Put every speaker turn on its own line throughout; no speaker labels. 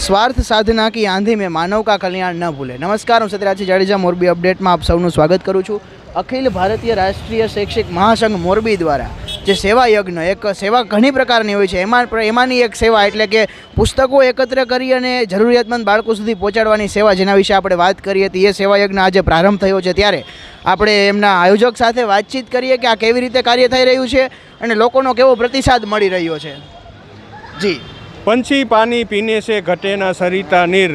સ્વાર્થ સાધના કી આંધી મેં માનવ કા કલ્યાણ ન ભૂલે. નમસ્કાર, હું સત્યરાજી જાડેજા, મોરબી અપડેટમાં આપ સૌનું સ્વાગત કરું છું. અખિલ ભારતીય રાષ્ટ્રીય શૈક્ષિક મહાસંઘ મોરબી દ્વારા, જે સેવા યજ્ઞ, એક સેવા ઘણી પ્રકારની હોય છે. એમાં એમાંની એક સેવા એટલે કે પુસ્તકો એકત્ર કરી અને જરૂરિયાતમંદ બાળકો સુધી પહોંચાડવાની સેવા જેના વિશે આપણે વાત કરી હતી એ સેવા યજ્ઞ આજે પ્રારંભ થયો છે. ત્યારે આપણે એમના આયોજક સાથે વાતચીત કરીએ કે આ કેવી રીતે કાર્ય થઈ રહ્યું છે અને લોકોનો કેવો પ્રતિસાદ મળી રહ્યો છે. જી.
પંછી પાણી પીને છે ઘટેના સરિતા નીર.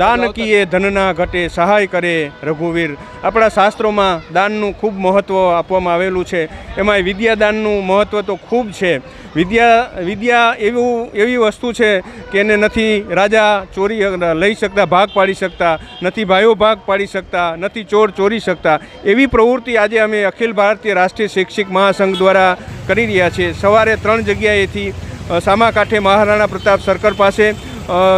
દાન કીએ ધનના ઘટે સહાય કરે રઘુવીર. આપણા શાસ્ત્રોમાં દાનનું ખૂબ મહત્ત્વ આપવામાં આવેલું છે. એમાં વિદ્યાદાનનું મહત્ત્વ તો ખૂબ છે. વિદ્યા વિદ્યા એવું એવી વસ્તુ છે કે એને નથી રાજા ચોરી લઈ શકતા ભાગ પાડી શકતા નથી ભાઈઓ ભાગ પાડી શકતા નથી ચોર ચોરી શકતા. એવી પ્રવૃત્તિ આજે અમે અખિલ ભારતીય રાષ્ટ્રીય શૈક્ષિક મહાસંઘ દ્વારા કરી રહ્યા છીએ. સવારે ત્રણ જગ્યાએથી સામા કાંઠે મહારાણા પ્રતાપ સર્કલ પાસે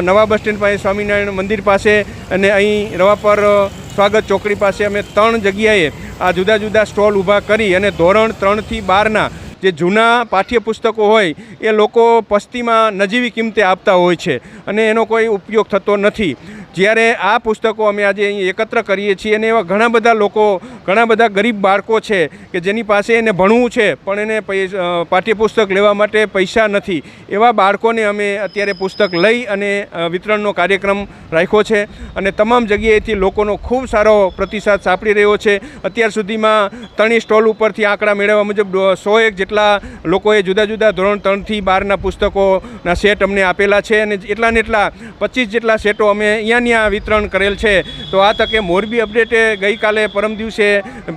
નવા બસ સ્ટેન્ડ પાસે, સ્વામિનારાયણ મંદિર પાસે અને અહીં રવાપર સ્વાગત ચોકડી પાસે અમે ત્રણ જગ્યાએ આ જુદા જુદા સ્ટોલ ઊભા કરી અને ધોરણ ત્રણથી બારના જે જૂના પાઠ્યપુસ્તકો હોય એ લોકો પસ્તીમાં નજીવી કિંમતે આપતા હોય છે. અને એનો કોઈ ઉપયોગ થતો નથી. જ્યારે આ પુસ્તકો અમે આજે અહીં એકત્ર કરીએ છીએ અને એવા ઘણા બધા લોકો, ઘણા બધા ગરીબ બાળકો છે કે જેની પાસે એને ભણવું છે, પણ એને પાઠ્યપુસ્તક લેવા માટે પૈસા નથી. એવા બાળકોને અમે અત્યારે પુસ્તક લઈ અને વિતરણનો કાર્યક્રમ રાખ્યો છે અને તમામ જગ્યાએથી લોકોનો ખૂબ સારો પ્રતિસાદ સાંપડી રહ્યો છે. અત્યાર સુધીમાં ત્રણેય સ્ટોલ ઉપરથી આંકડા મેળવવા મુજબ સો એક જેટલા લોકોએ જુદા જુદા ધોરણ ત્રણથી બારના પુસ્તકોના સેટ અમને આપેલા છે અને એટલા ને એટલા પચીસ જેટલા સેટો અમે અહીંયા ત્યાં વિતરણ કરેલ છે. તો આ તકે મોરબી અપડેટે ગઈકાલે પરમ દિવસે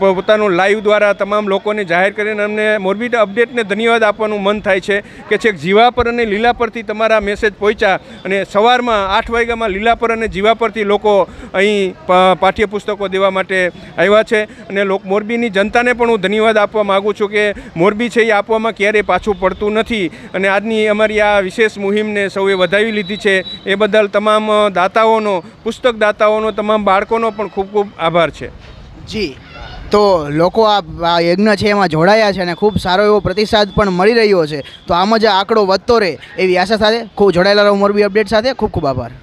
પોતાનું લાઈવ દ્વારા તમામ લોકોને જાહેર કરીને અમને મોરબી અપડેટને ધન્યવાદ આપવાનું મન થાય છે કે છેક જીવાપર અને લીલાપરથી તમારા મેસેજ પહોંચ્યા અને સવારમાં આઠ વાગ્યામાં લીલાપર અને જીવાપરથી લોકો અહીં પાઠ્યપુસ્તકો દેવા માટે આવ્યા છે અને મોરબીની જનતાને પણ હું ધન્યવાદ આપવા માગું છું કે મોરબી છે એ આપવામાં ક્યારેય પાછું પડતું નથી અને આજની અમારી આ વિશેષ મુહિમને સૌએ વધાવી લીધી છે. એ બદલ તમામ દાતાઓનો પુસ્તક દાતાઓનો તમામ બાળકોનો પણ ખૂબ ખૂબ આભાર છે.
જી, તો લોકો આ યજ્ઞ છે એમાં જોડાયા છે અને ખૂબ સારો એવો પ્રતિસાદ પણ મળી રહ્યો છે. તો આમ જ આંકડો વધતો રહે એવી આશા સાથે ખૂબ જોડાયેલા રહો મોરબી અપડેટ સાથે, ખૂબ ખૂબ આભાર.